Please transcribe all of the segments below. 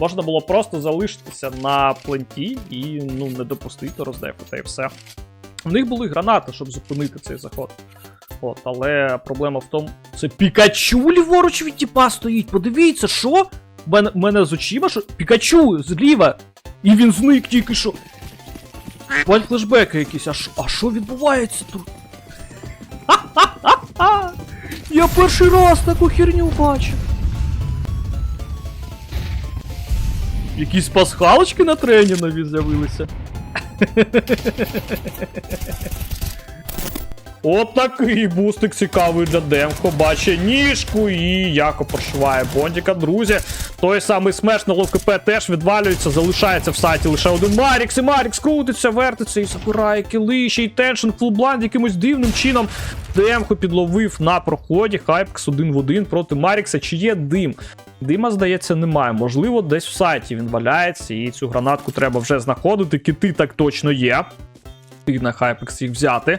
Можна було просто залишитися на пленті і ну, не допустити роздефу, та й все. В них були гранати, щоб зупинити цей заход. От, але проблема в тому, це Пікачу ліворуч від тіпа стоїть. Подивіться, що? У мене, у мене з очима, що Пікачу зліва. І він зник тільки що. Бать флешбеки якісь, а що, а що відбувається тут? Я перший раз таку херню бачу. Якісь пасхалочки на трені нові з'явилися. От такий бустик цікавий для Демко. Бачить ніжку і яко прошиває Бондіка. Друзі, той самий смеш на ЛКП теж відвалюється, залишається в сайті лише один Марікс, і Марікс крутиться, вертиться і забирає кіли, ще й теншн фулбланд якимось дивним чином. Демко підловив на проході. Хайпкс один в один проти Марікса. Чи є дим? Дима, здається, немає. Можливо, десь в сайті він валяється, і цю гранатку треба вже знаходити. Кити так точно є. Ти на Хайпекс їх взяти.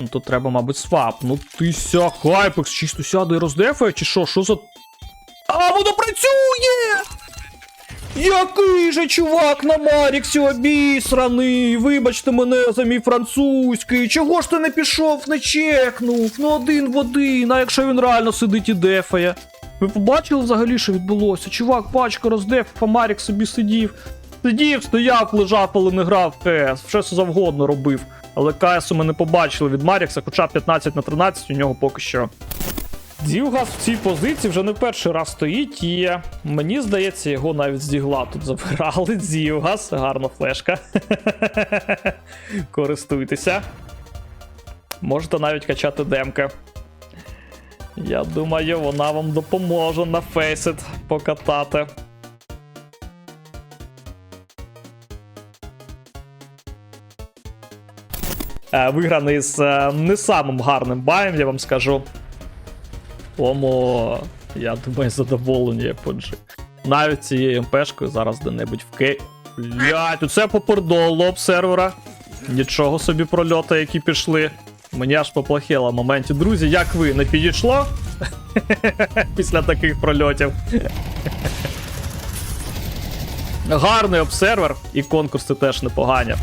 Ну, то треба, мабуть, свап. Ну ти ся, Хайпекс, чисто сяде роздефає, чи що? Що за. А, воно працює! Який же чувак на Маріксі обісраний! Вибачте мене за мій французький. Чого ж ти не пішов, не чекнув? Ну один в один, а якщо він реально сидить і дефає. Ви побачили взагалі, що відбулося? Чувак, пачка роздеф, а Марік собі сидів. Сидів, стояв, лежав, але не грав КС. Все що завгодно робив. Але КСу ми не побачили від Марікса, хоча 15 на 13 у нього поки що. Дівгас в цій позиції вже не перший раз стоїть, і мені здається, його навіть з дігла тут забирали. Дівгас, гарна флешка. Користуйтеся. Можете навіть качати демки. Я думаю, вона вам допоможе на фейсит покатати. Е, Виграний з е, не самим гарним баєм, я вам скажу. Тому, я думаю, задоволені як поджи. Навіть цією МПшкою зараз де-небудь в кей. Блять, оце попердоло об сервера. Нічого собі прольоти, які пішли. Мені аж поплохело в моменті. Друзі, як ви не підійшло? Після таких прольотів. Гарний обсервер, і конкурси теж непогані.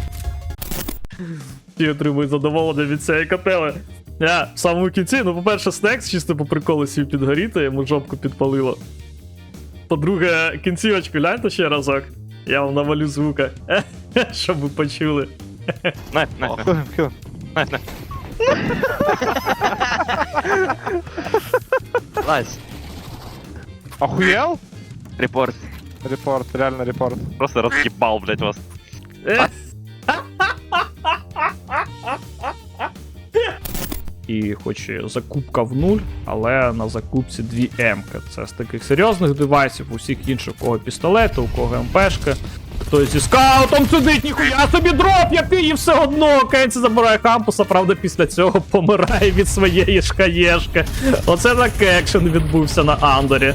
Всі отримують задоволення від цієї капели. Я в самому кінці, ну, по-перше, Снекс чисто по приколу сів підгоріти, йому жопку підпалило. По-друге, кінцівочку гляньте ще разок. Я вам навалю звука, щоб ви почули. На. Охуел? Репорт. Репорт, реально репорт. Просто разъебал, блядь, вас. І хоч і закупка в нуль, але на закупці 2 м Це з таких серйозних девайсів, у всіх інших, у кого пістолети, у кого МПшки. Хтось зі скаутом сидить, ніхуя собі дроп, який і все одно. Кенці забирає кампуса, правда, після цього помирає від своєї ж хаєшки. Оце так екшен відбувся на Андорі.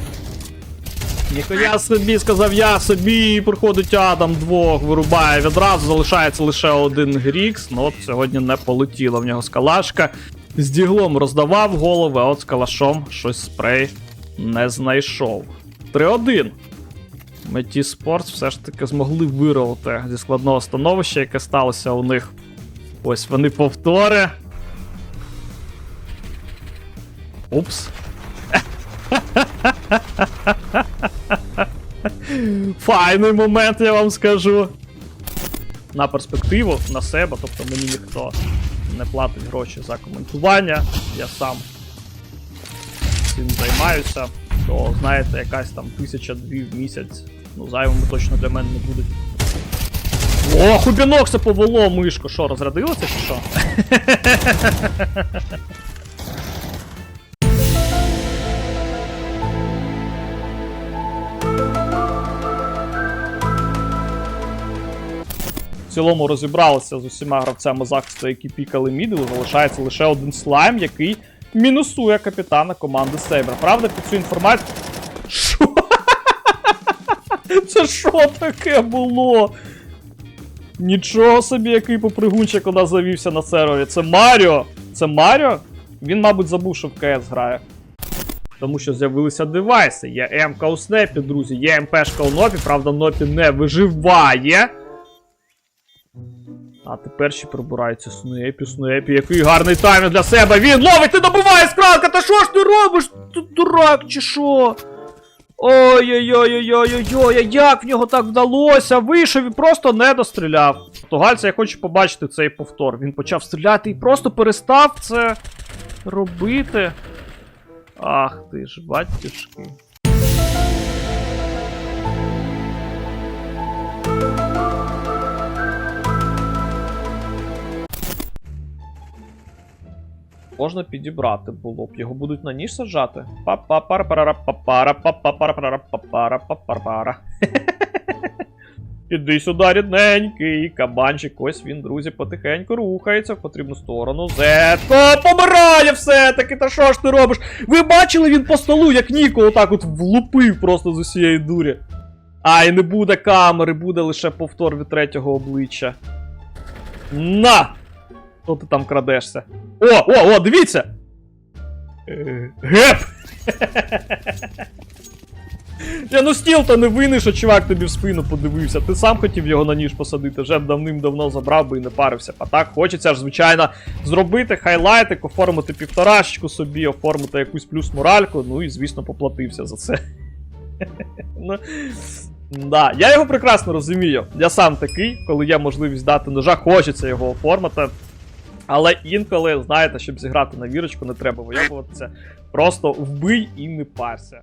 Ніхуя собі, сказав я собі, приходить Адам двох, вирубає відразу, залишається лише один Грікс. Ну от сьогодні не полетіла в нього скалашка. З діглом роздавав голови, а от з калашом щось спрей не знайшов. 3-1. Меті Спортс все ж таки змогли вирвати зі складного становища, яке сталося у них. Ось вони повтори. Упс. Файний момент, я вам скажу. На перспективу, на себе, тобто мені ніхто не платить гроші за коментування. Я сам цим займаюся. То, знаєте, якась там тисяча-дві в місяць. Ну, зайвими точно для мене не будуть. О, хубінок це повело, мишко. Що, розрядилося чи що? Цілому розібралися з усіма гравцями захисту, які пікали мідл. Залишається лише один слайм, який мінусує капітана команди Сейбер. Правда, під цю інформацію. Що? Це що таке було? Нічого собі, який попригунчик у нас завівся на сервері. Це Маріо. Це Маріо? Він, мабуть, забув, що в КС грає. Тому що з'явилися девайси. Є МК у снепі, друзі, є МПшка у нопі, правда, нопі не виживає. А тепер ще прибирається Снепі, Снепі, який гарний таймінг для себе. Він ловить, ти добиває скранка, та що ж ти робиш? Ти дурак чи що? Ой-ой-ой-ой-ой-ой, як в нього так вдалося? Вийшов і просто не достріляв. Португальця, я хочу побачити цей повтор. Він почав стріляти і просто перестав це робити. Ах ти ж, батюшки. Можна підібрати було б. Його будуть на ніж саджати. па па пара пара па пара па па пара пара па пара па пара пара Іди сюди, рідненький. Кабанчик, ось він, друзі, потихеньку рухається в потрібну сторону. Зетко помирає все-таки, та що ж ти робиш? Ви бачили він по столу, як Ніко отак от влупив просто з усієї дурі. Ай, не буде камери, буде лише повтор від третього обличчя. На! Що ти там крадешся? О, о, о, дивіться! Е, Геп! Я ну стіл то не винний, що чувак тобі в спину подивився. Ти сам хотів його на ніж посадити, вже б давним-давно забрав би і не парився. А так хочеться ж, звичайно, зробити хайлайтик, оформити півторашечку собі, оформити якусь плюс моральку, ну і, звісно, поплатився за це. Ну, Да, я його прекрасно розумію. Я сам такий, коли є можливість дати ножа, хочеться його оформити. Але інколи, знаєте, щоб зіграти на вірочку, не треба виявуватися. Просто вбий і не парся.